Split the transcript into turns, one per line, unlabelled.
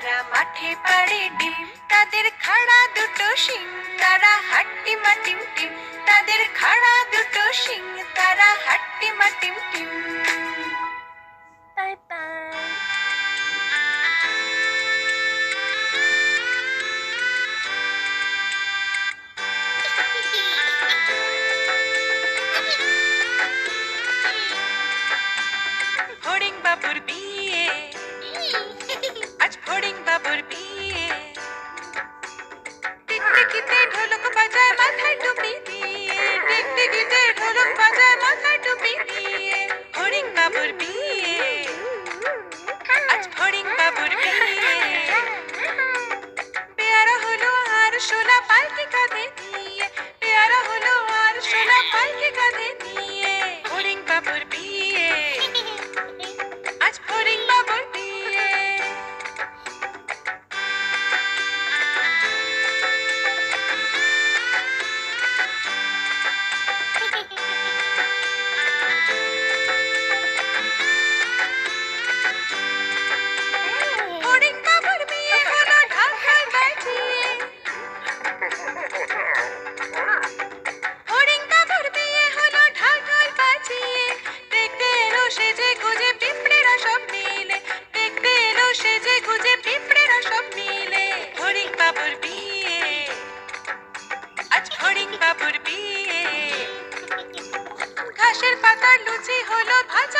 তারা মাঠে পাড়ে ডিম। তাদের খাড়া দুটো সিং তারা হাট্টি মাটিম টিম। তাদের খাড়া দুটো সিং তারা হাট্টি মাটিম টিম। বাই বাই ফড়িং বাবুর বিয়ে। আজ ফড়িং বাবুর বিয়ে। পেয়ারা হলো আর সোনা পালকে কাঁধে নিয়ে। পেয়ারা হলো আর সোনা পালকে কাঁধে নিয়ে। ফড়িং বাবুর বাবুর বিয়ে আজ ফড়িং বাবুর বিয়ে ঘাসের পাতা লুচি হলো ভাজা